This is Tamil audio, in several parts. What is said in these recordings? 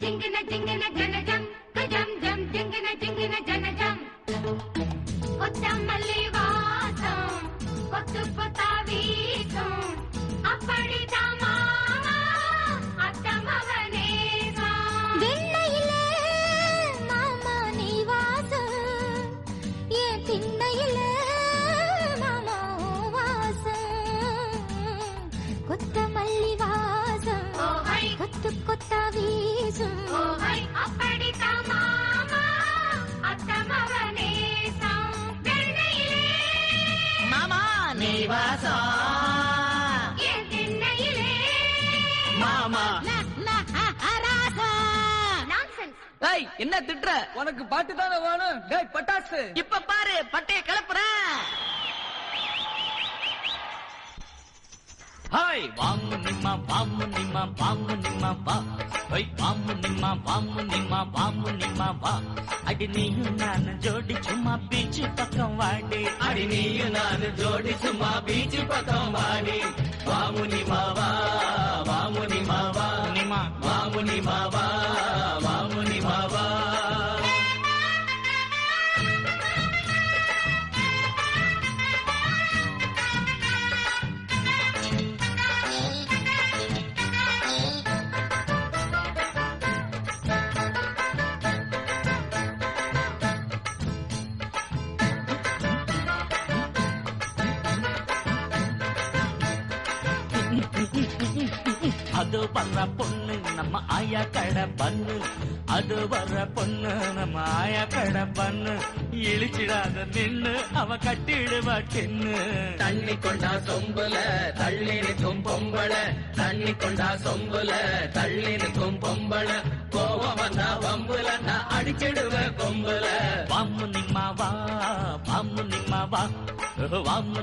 Jingina jingina jana jam, ka jam jam jingina jingina jana jam. மாமா அத்தமவனேசா வெண்ணையிலே மாமா நீ வாசம் மாமா நான்சென்ஸ் ஏய் என்ன திட்டுற? உனக்கு பாட்டு தானே வேணும்? டேய் பட்டாசு. இப்ப பாரு பட்டைய கிளப்புறேன். ஹாய் வாமு நிம்மா வாமு நிம்மா வாமு நிம்மா வா ஹோய் வாமு நிம்மா வாமு நிம்மா வாமு நிம்மா வா அடி நீயும் நான் ஜோடி சும்மா பீச்சு பக்கம் வாடி அடி நீயும் நானு ஜோடி சும்மா பீச்சு பக்கம் வாடி அது வர்ற பொண்ணு நம்ம ஆயா கடை பண்ணு. அது வர்ற பொண்ணு நம்ம ஆயா கடை பண்ணு. இழிச்சிடாத நின்னு அவ கட்டிடுவா கிண்ணு தண்ணி கொண்டா சொம்புல தள்ளி நிற்கும் பொம்பள. தண்ணி கொண்டா சொம்புல தள்ளி நிற்கும் பொம்பள. கோவம் வந்தா வம்புல நான் அடிச்சிடுவேன் கொம்புல. வாமு நிம்மா வா வாமு நிம்மா வா. ஓ, வாமு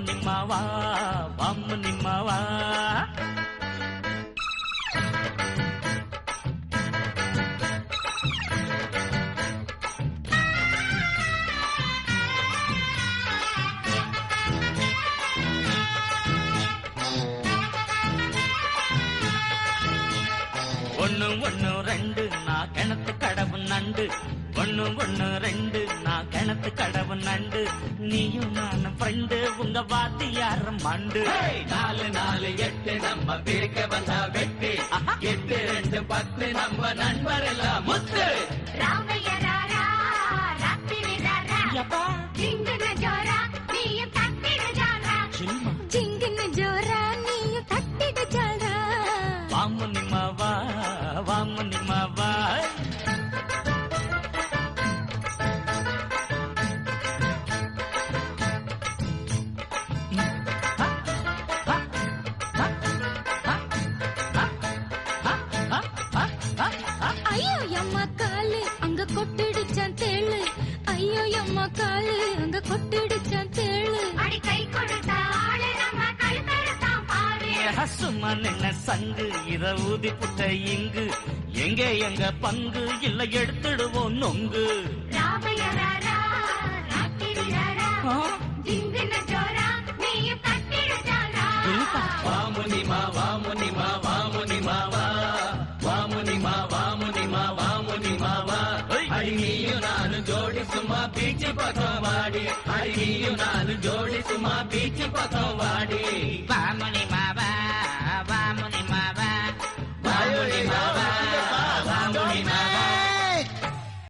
ஒண்ணு ரெண்டு நான் கிணத்து கடவு நண்டு. ஒண்ணு ஒண்ணு ரெண்டு நான் கிணத்து கடவு நண்டு. நீயும் நானும் ஃப்ரெண்டு உங்க வாத்தியார மண்டு. ஏய், நாலு நாலு எட்டு நம்ம பிரிக்க வந்தா வெட்டு. எட்டு ரெண்டு பத்து நம்ம நண்பர் எல்லாம் முத்து. காலு அங்க கொட்டிடுச்சான் தேளு அடி கை கொடுத்த ஆளு நம்ம கழுத்தறுத்தான் பாரு. சும்மா நின்ன சங்கு இத ஊதி புட்ட இங்கு. எங்க எங்க பங்கு இல்ல எடுத்துடுவோம் நொங்கு. ராமைய ராரா ராத்திரி ஏய். அடி நீயும் நானு ஜோடி சும்மா பீச்சு பக்கம் வாடி அடி நீயும் நானு ஜோடி சும்மா பீச்சு பக்கம்